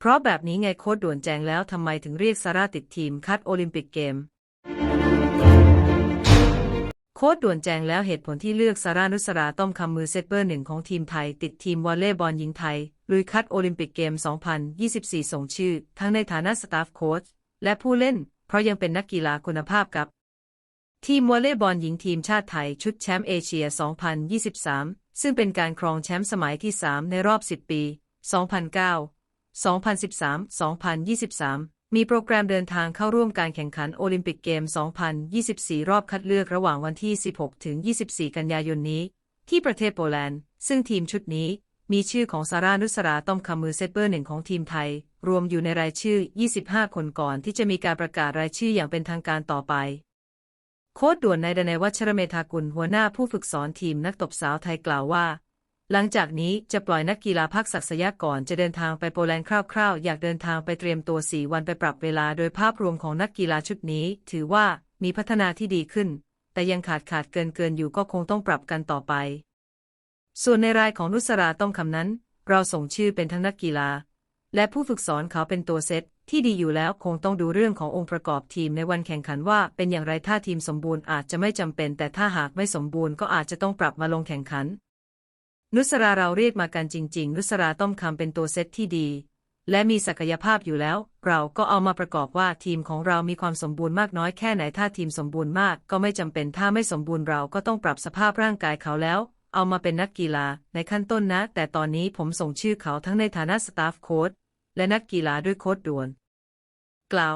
เพราะแบบนี้ไงโค้ดด่วนแจงแล้วทำไมถึงเรียกซาร่าติดทีมคัดโอลิมปิกเกม โค้ดด่วนแจงแล้วเหตุผลที่เลือกซาร่านุสราต้อมคำมือเซตเบอร์หนึ่งของทีมไทย ติดทีมวอลเลย์บอลหญิงไทยลุยคัดโอลิมปิกเกม 2024 ส่งชื่อ ทั้งในฐานะสตาฟโค้ชและผู้เล่น เพราะยังเป็นนักกีฬาคุณภาพกับ ทีมวอลเลย์บอลหญิงทีมชาติไทยชุดแชมป์เอเชีย 2023 ซึ่งเป็นการครองแชมป์สมัยที่ 3 ในรอบ 10 ปี 2009 2013 2023 มีโปรแกรมเดินทางเข้าร่วมการแข่งขันโอลิมปิกเกม 2024 รอบคัดเลือกระหว่างวันที่ 16 ถึง 24 กันยายนนี้ ที่ประเทศโปแลนด์ ซึ่งทีมชุดนี้มีชื่อของซาร่านุสราต้อมคำมือเซตเบอร์หนึ่งของทีมไทย รวมอยู่ในรายชื่อ 25 คนก่อนที่จะมีการประกาศรายชื่ออย่างเป็นทางการต่อไป โค้ดด่วนนายดนัยวัชรเมธากุลหัวหน้าผู้ฝึกสอนทีมนักตบสาวไทยกล่าวว่า หลังจากนี้จะปล่อยนักกีฬาพักศักดิ์สยะก่อนจะเดินทางไปโปแลนด์คร่าวๆ อยากเดินทางไปเตรียมตัว 4 วันไปปรับเวลาโดยภาพรวมของนักกีฬาชุดนี้ ถือว่ามีพัฒนาที่ดีขึ้น แต่ยังขาดขาดเกินเกินอยู่ก็คงต้องปรับกันต่อไป ส่วนในรายของนุสราต้อมคำนั้น เราส่งชื่อเป็นทั้งนักกีฬา และผู้ฝึกสอนเขาเป็นตัวเซตที่ดีอยู่แล้วคงต้องดูเรื่องขององค์ประกอบทีมในวันแข่งขันว่าเป็นอย่างไรถ้าทีมสมบูรณ์อาจจะไม่จำเป็น แต่ถ้าหากไม่สมบูรณ์ก็อาจจะต้องปรับมาลงแข่งขัน นุสราเราเรียกมากันจริง ๆ นุสราต้อมคำเป็นตัวเซตที่ดี และมีศักยภาพอยู่แล้ว เราก็เอามาประกอบว่าทีมของเรามีความสมบูรณ์มากน้อยแค่ไหนถ้าทีมสมบูรณ์มาก ก็ไม่จำเป็นถ้าไม่สมบูรณ์เราก็ต้องปรับสภาพร่างกายเขาแล้ว เอามาเป็นนักกีฬาในขั้นต้นนะ แต่ตอนนี้ผมส่งชื่อเขาทั้งในฐานะสตาฟโค้ชและนักกีฬาด้วยโค้ดด่วน กล่าว